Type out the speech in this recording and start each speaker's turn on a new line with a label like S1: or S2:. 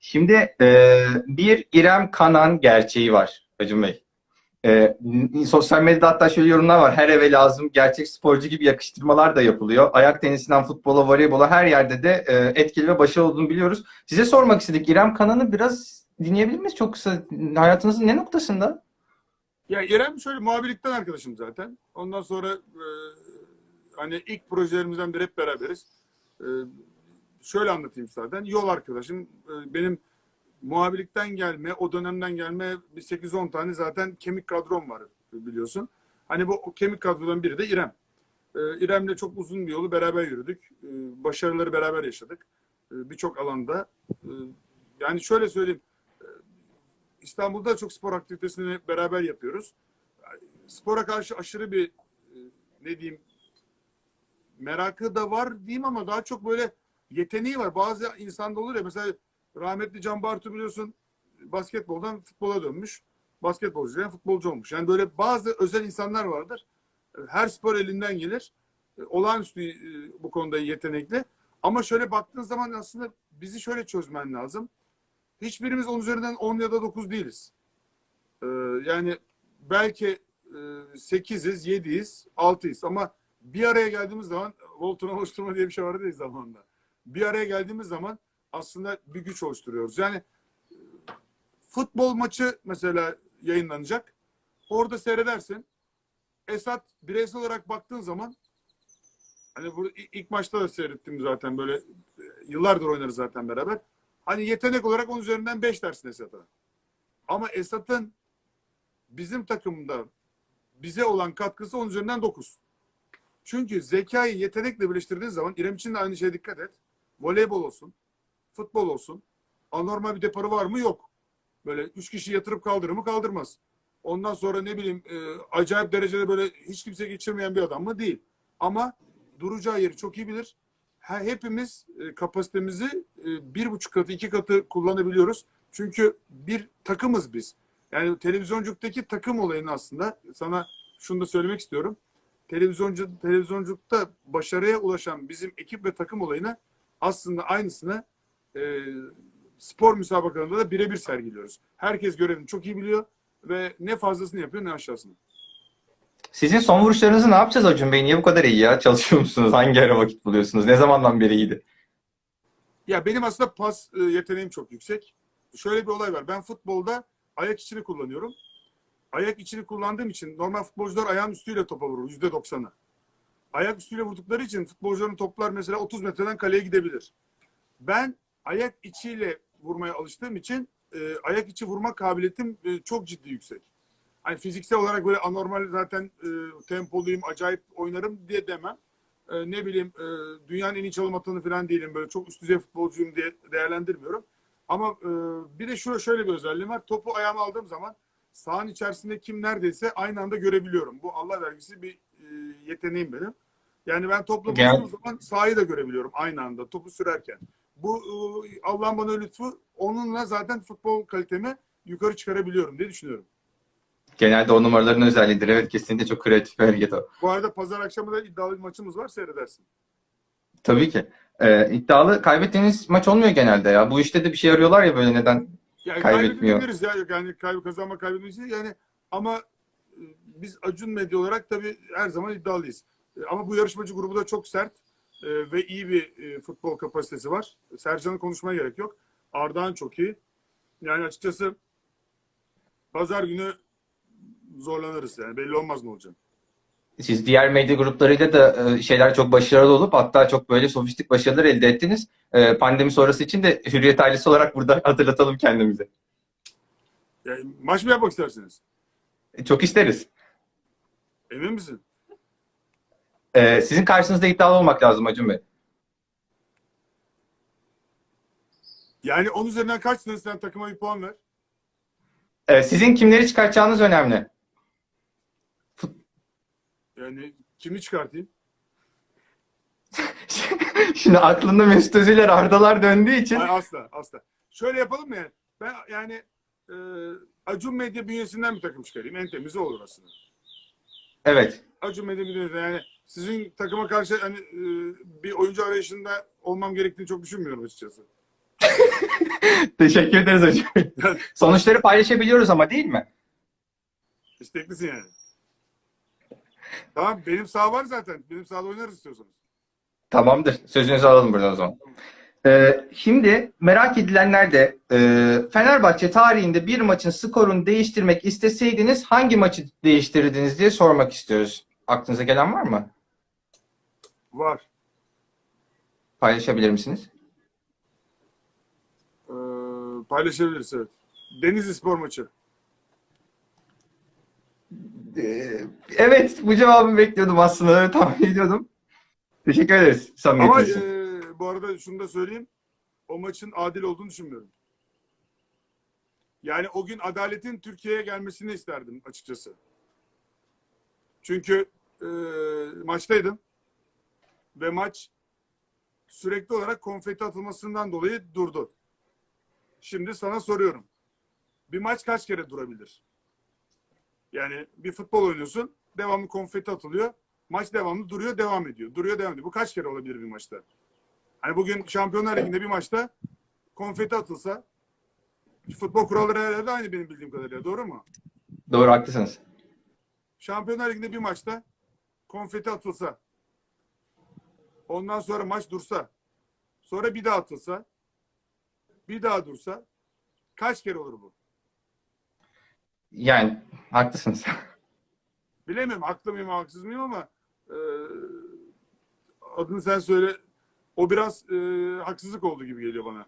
S1: Şimdi e, bir İrem Kanan gerçeği var Acun Bey. E, sosyal medyada hatta şöyle yorumlar var. Her eve lazım gerçek sporcu gibi yakıştırmalar da yapılıyor. Ayak tenisinden futbola, voleybola her yerde de e, etkili ve başarılı olduğunu biliyoruz. Size sormak istedik. İrem Kanan'ı biraz dinleyebilir miyiz? Çok kısa. Hayatınızın ne noktasında?
S2: Ya İrem şöyle muhabirlikten arkadaşım zaten. Ondan sonra e, hani ilk projelerimizden biri hep beraberiz. E, şöyle anlatayım zaten. Yol arkadaşım. E, benim muhabirlikten gelme, o dönemden gelme bir 8-10 tane zaten kemik kadrom var biliyorsun. Hani bu kemik kadrodan biri de İrem. E, İrem'le çok uzun bir yolu beraber yürüdük. E, başarıları beraber yaşadık. Birçok alanda. Yani şöyle söyleyeyim. İstanbul'da çok spor aktivitesini beraber yapıyoruz. Spora karşı aşırı bir ne diyeyim merakı da var diyeyim ama daha çok böyle yeteneği var. Bazı insanda olur ya mesela rahmetli Can Bartu biliyorsun basketboldan futbola dönmüş. Basketbolcudan futbolcu olmuş. Yani böyle bazı özel insanlar vardır. Her spor elinden gelir. E, Olağanüstü e, bu konuda yetenekli. Ama şöyle baktığın zaman aslında bizi şöyle çözmen lazım. Hiçbirimiz 10 üzerinden 10 ya da 9 değiliz. Ee, yani belki e, 8'iz, 7'yiz, 6'yız ama bir araya geldiğimiz zaman Voltron oluşturma diye bir şey vardı ya zamanında. Bir araya geldiğimiz zaman aslında bir güç oluşturuyoruz. Yani e, futbol maçı mesela yayınlanacak. Orada seyredersin. Esat bireysel olarak baktığın zaman hani bu ilk maçta da seyrettim zaten böyle e, yıllardır oynarız zaten beraber. Hani yetenek olarak 10 üzerinden 5 dersin Esat'a. Ama Esat'ın bizim takımda bize olan katkısı 10 üzerinden 9. Çünkü zekayı yetenekle birleştirdiğin zaman İrem için de aynı şeye dikkat et. Voleybol olsun, futbol olsun. Anormal bir deparı var mı? Yok. Böyle üç kişi yatırıp kaldırır mı? Kaldırmaz. Ondan sonra ne bileyim e, acayip derecede böyle hiç kimse geçirmeyen bir adam mı? Değil. Ama duracağı yeri çok iyi bilir. Ha, hepimiz e, kapasitemizi e, bir buçuk katı, iki katı kullanabiliyoruz. Çünkü bir takımız biz. Yani televizyoncuktaki takım olayını aslında sana şunu da söylemek istiyorum. Televizyoncu, televizyonculukta başarıya ulaşan bizim ekip ve takım olayını aslında aynısını e, spor müsabakalarında da birebir sergiliyoruz. Herkes görevini çok iyi biliyor ve ne fazlasını yapıyor ne aşağısını.
S1: Sizin son vuruşlarınızı ne yapacağız Acun Bey? Niye bu kadar iyi ya? Çalışıyor musunuz? Hangi ara vakit buluyorsunuz? Ne zamandan beri iyiydi?
S2: Ya benim aslında pas e, yeteneğim çok yüksek. Şöyle bir olay var. Ben futbolda ayak içini kullanıyorum. Ayak içini kullandığım için normal futbolcular ayağın üstüyle topa vurur yüzde doksanı. Ayak üstüyle vurdukları için futbolcuların toplar mesela 30 metreden kaleye gidebilir. Ben ayak içiyle vurmaya alıştığım için e, ayak içi vurma kabiliyetim e, çok ciddi yüksek. Hani fiziksel olarak böyle anormal zaten e, tempoluyum, acayip oynarım diye demem. E, ne bileyim e, dünyanın en iyi çalım atanı falan değilim. Böyle çok üst düzey futbolcuyum diye değerlendirmiyorum. Ama e, bir de şöyle, şöyle bir özelliğim var. Topu ayağıma aldığım zaman sahanın içerisinde kim neredeyse aynı anda görebiliyorum. Bu Allah vergisi bir e, yeteneğim benim. Yani ben topla bulduğum zaman sahayı da görebiliyorum aynı anda topu sürerken. Bu e, Allah'ın bana lütfu. Onunla zaten futbol kalitemi yukarı çıkarabiliyorum diye düşünüyorum.
S1: Genelde o numaraların özelliğidir. Evet kesinlikle çok kreatif bir hareket o.
S2: Bu arada pazar akşamı da iddialı bir maçımız var seyredersin.
S1: Tabii ki. Ee, iddialı kaybettiğiniz maç olmuyor genelde ya. Bu işte de bir şey arıyorlar ya böyle neden
S2: Yani
S1: Kaybetmiyor.
S2: kaybedebiliriz ya. Yani kaybı kazanma kaybetmesi yani ama biz Acun Medya olarak tabii her zaman iddialıyız. E, Ama bu yarışmacı grubu da çok sert e, ve iyi bir e, futbol kapasitesi var. Sercan'ı konuşmaya gerek yok. Ardahan çok iyi. Yani açıkçası pazar günü zorlanırız yani. Belli olmaz ne olacak.
S1: siz diğer medya gruplarıyla da şeyler çok başarılı olup hatta çok böyle sofistik başarılar elde ettiniz. Pandemi sonrası için de Hürriyet ailesi olarak burada hatırlatalım kendimizi.
S2: Yani maç mı yapmak istersiniz?
S1: Çok isteriz.
S2: Emin misin?
S1: E, Sizin karşınızda iddialı olmak lazım Acun Bey.
S2: Yani 10 üzerinden kaçsın sen takıma bir puan ver.
S1: E, Sizin kimleri çıkartacağınız önemli.
S2: Yani kimi çıkartayım?
S1: Şimdi aklında Mesut Özil'ler Ardalar döndüğü için
S2: Hayır, asla asla. Şöyle yapalım mı yani? Ben yani e, Acun Medya bünyesinden bir takım çıkarayım. En temizi olur aslında.
S1: Evet.
S2: Acun bünyesinden yani sizin takıma karşı hani e, bir oyuncu arayışında olmam gerektiğini çok düşünmüyorum açıkçası.
S1: Teşekkür ederiz hocam. Sonuçları paylaşabiliyoruz ama değil mi?
S2: İsteklisin yani. Tamam benim sağ var zaten. Benim sahada oynarız istiyorsanız.
S1: Tamamdır. Sözünüzü alalım buradan o zaman. Ee, şimdi merak edilenler de e, Fenerbahçe tarihinde bir maçın skorunu değiştirmek isteseydiniz hangi maçı değiştirirdiniz diye sormak istiyoruz. Aklınıza gelen var mı?
S2: Var.
S1: Paylaşabilir misiniz?
S2: Ee, paylaşabiliriz evet. Denizli spor maçı.
S1: Ee, evet bu cevabı bekliyordum aslında. Tahmin ediyordum. Teşekkür ederiz samimiyetiniz için.
S2: e, bu arada şunu da söyleyeyim. O maçın adil olduğunu düşünmüyorum. Yani o gün adaletin Türkiye'ye gelmesini isterdim açıkçası. Çünkü e, maçtaydım ve maç sürekli olarak konfeti atılmasından dolayı durdu. Şimdi sana soruyorum. Bir maç kaç kere durabilir? Yani bir futbol oynuyorsun, devamlı konfeti atılıyor. Maç devamlı duruyor, devam ediyor. Duruyor, devam ediyor. Bu kaç kere olabilir bir maçta? Hani bugün Şampiyonlar Ligi'nde bir maçta konfeti atılsa futbol kuralları herhalde aynı benim bildiğim kadarıyla. Doğru mu?
S1: Doğru haklısınız.
S2: Şampiyonlar Ligi'nde bir maçta konfeti atılsa ondan sonra maç dursa sonra bir daha atılsa bir daha dursa kaç kere olur bu?
S1: Yani haklısınız.
S2: Bilemiyorum haklı mıyım haksız mıyım ama e, adını sen söyle o biraz e, haksızlık oldu gibi geliyor bana.